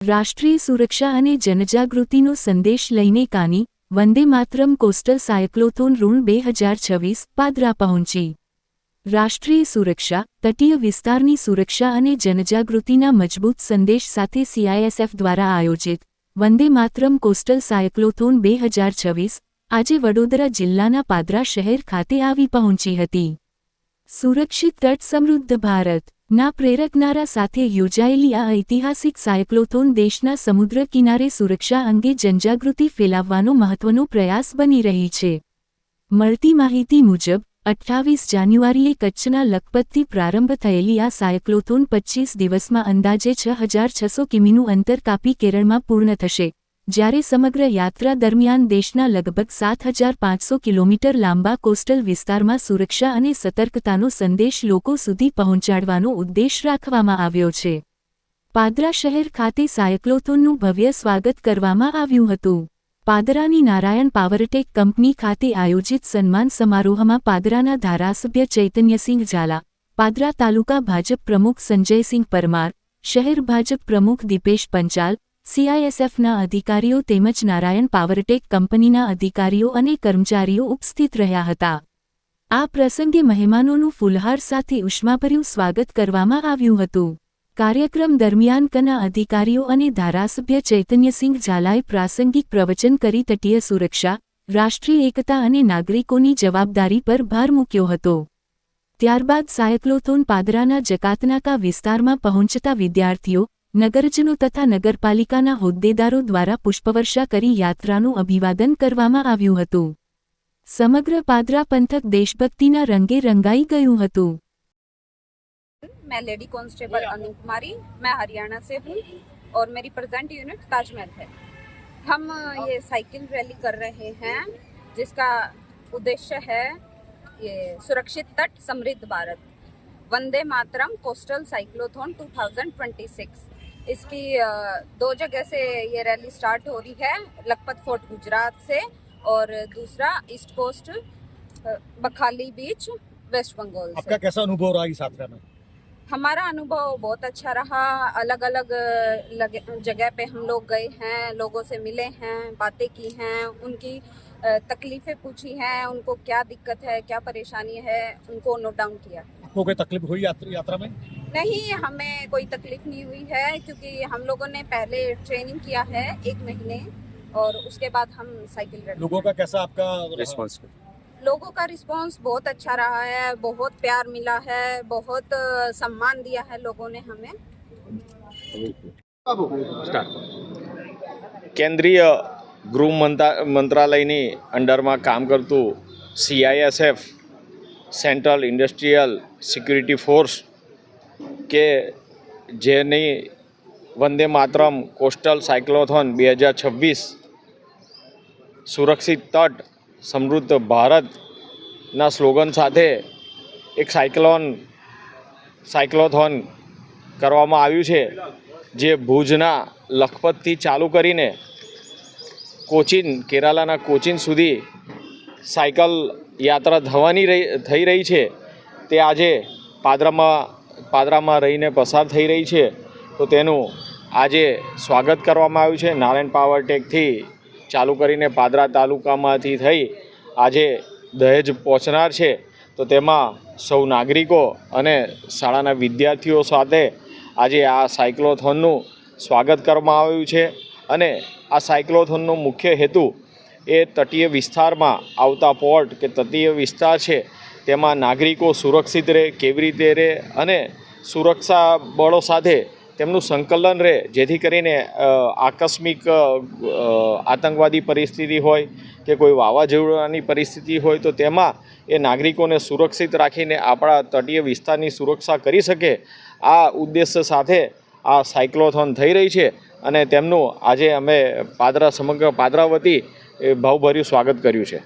રાષ્ટ્રીય સુરક્ષા અને જનજાગૃતિનો સંદેશ લઈને કાની વંદે માતરમ કોસ્ટલ સાયક્લોથોન ઋણ બે હજાર છવ્વીસ પાદરા પહોંચી. રાષ્ટ્રીય સુરક્ષા, તટીય વિસ્તારની સુરક્ષા અને જનજાગૃતિના મજબૂત સંદેશ સાથે સીઆઈએસએફ દ્વારા આયોજિત વંદે માતરમ કોસ્ટલ સાયક્લોથોન બે હજાર છવ્વીસ આજે વડોદરા જિલ્લાના પાદરા શહેર ખાતે આવી પહોંચી હતી. સુરક્ષિત તટ સમૃદ્ધ ભારત. ના પ્રેરકનારા સાથે યોજાયેલી આ ઐતિહાસિક સાયક્લોથોન દેશના સમુદ્ર કિનારે સુરક્ષા અંગે જનજાગૃતિ ફેલાવવાનો મહત્વનો પ્રયાસ બની રહી છે. મળતી માહિતી મુજબ, અઠ્ઠાવીસ જાન્યુઆરીએ કચ્છના લખપતથી પ્રારંભ થયેલી આ સાયક્લોથોન પચ્ચીસ દિવસમાં અંદાજે છ હજાર છસો કિમીનું અંતર કાપી કેરળમાં પૂર્ણ થશે. જ્યારે સમગ્ર યાત્રા દરમિયાન દેશના લગભગ સાત હજાર પાંચસો કિલોમીટર લાંબા કોસ્ટલ વિસ્તારમાં સુરક્ષા અને સતર્કતાનો સંદેશ લોકો સુધી પહોંચાડવાનો ઉદ્દેશ રાખવામાં આવ્યો છે. પાદરા શહેર ખાતે સાયક્લોથોનનું ભવ્ય સ્વાગત કરવામાં આવ્યું હતું. પાદરાની નારાયણ પાવરટેક કંપની ખાતે આયોજિત સન્માન સમારોહમાં પાદરાના ધારાસભ્ય ચૈતન્યસિંહ ઝાલા, પાદરા તાલુકા ભાજપ પ્રમુખ સંજયસિંહ પરમાર, શહેર ભાજપ પ્રમુખ દીપેશ પંચાલ સીઆઈએસએફના અધિકારીઓ તેમજ નારાયણ પાવરટેક કંપનીના અધિકારીઓ અને કર્મચારીઓ ઉપસ્થિત રહ્યા હતા. આ પ્રસંગે મહેમાનોનું ફુલહાર સાથે ઉષ્માભર્યું સ્વાગત કરવામાં આવ્યું હતું. કાર્યક્રમ દરમિયાન કના અધિકારીઓ અને ધારાસભ્ય ચૈતન્યસિંહ ઝાલાએ પ્રાસંગિક પ્રવચન કરી તટીય સુરક્ષા, રાષ્ટ્રીય એકતા અને નાગરિકોની જવાબદારી પર ભાર મૂક્યો હતો. ત્યારબાદ સાયક્લોથોન પાદરાના જકાતનાકા વિસ્તારમાં પહોંચતા વિદ્યાર્થીઓ નગરજનો તથા નગરપાલિકાના હોદ્દેદારો દ્વારા પુષ્પવર્ષા કરી યાત્રાનું અભિવાદન કરવામાં આવ્યું હતું સમગ્ર પાદરા પંથક દેશભક્તિના રંગે રંગાઈ ગયું હતું मैं लेडी कांस्टेबल अनु कुमारी मैं हरियाणा से हूँ और मेरी प्रेजेंट यूनिट ताजमहल है हम ये साइकिल रैली कर रहे हैं जिसका उद्देश्य है ये सुरक्षित तट समृद्ध भारत वंदे मातरम कोस्टल साइक्लोथॉन 2026 इसकी दो जगह से ये रैली स्टार्ट हो रही है लखपत फोर्ट गुजरात से और दूसरा east coast Bakhali beach West Bengal से। आपका कैसा अनुभव रहा इस यात्रा में? हमारा अनुभव बहुत अच्छा रहा अलग अलग जगह पे हम लोग गए हैं लोगों से मिले हैं बातें की हैं उनकी तकलीफें पूछी हैं उनको क्या दिक्कत है क्या परेशानी है उनको नोट डाउन किया। आपको कोई तकलीफ़ हुई यात्रा में? नहीं हमें कोई तकलीफ नहीं हुई है क्योंकि हम लोगों ने पहले ट्रेनिंग किया है एक महीने और उसके बाद हम साइकिल रेड लोगों का कैसा आपका रिस्पॉन्स लोगों का रिस्पांस बहुत अच्छा रहा है बहुत प्यार मिला है बहुत अ, सम्मान दिया है लोगों ने हमें કેન્દ્રીય ગૃહ મંતા મંત્રાલયની અંડરમાં કામ કરતું CISF Central Industrial Security Force કે જેની વંદે માતરમ કોસ્ટલ સાયક્લોથોન બે હજાર છવ્વીસ સુરક્ષિત તટ સમૃદ્ધ ભારતના સ્લોગન સાથે એક સાયક્લોન સાયક્લોથોન કરવામાં આવ્યું છે, જે ભુજના લખપતથી ચાલુ કરીને કોચિન, કેરાલાના કોચિન સુધી સાયકલ યાત્રા થવાની રહી, થઈ રહી છે. તે આજે પાદરામાં પાદરામાં રહીને પસાર થઈ રહી છે, તો તેનું આજે સ્વાગત કરવામાં આવ્યું છે. નારાયણ પાવર ટેકથી ચાલુ કરીને પાદરા તાલુકામાંથી થઈ આજે દહેજ પહોંચનાર છે. તો તેમાં સૌ નાગરિકો અને શાળાના વિદ્યાર્થીઓ સાથે આજે આ સાયક્લોથોનનું સ્વાગત કરવામાં આવ્યું છે અને આ સાયક્લોથોનનો મુખ્ય હેતુ એ તટીય વિસ્તારમાં આવતા પોર્ટ કે તટીય વિસ્તાર છે તેમાં નાગરિકો સુરક્ષિત રહે, કેવી રીતે રહે અને સુરક્ષા બળો સાથે તેમનું સંકલન રહે, જેથી કરીને આકસ્મિક આતંકવાદી પરિસ્થિતિ હોય કે કોઈ વાવાઝોડાની પરિસ્થિતિ હોય તો તેમાં એ નાગરિકોને સુરક્ષિત રાખીને આપણા તટીય વિસ્તારની સુરક્ષા કરી શકે. આ ઉદ્દેશ્ય સાથે આ સાયક્લોથોન થઈ રહી છે અને તેમનું આજે અમે પાદરા સમગ્ર પાદરા વતી ભાવભર્યું સ્વાગત કર્યું છે.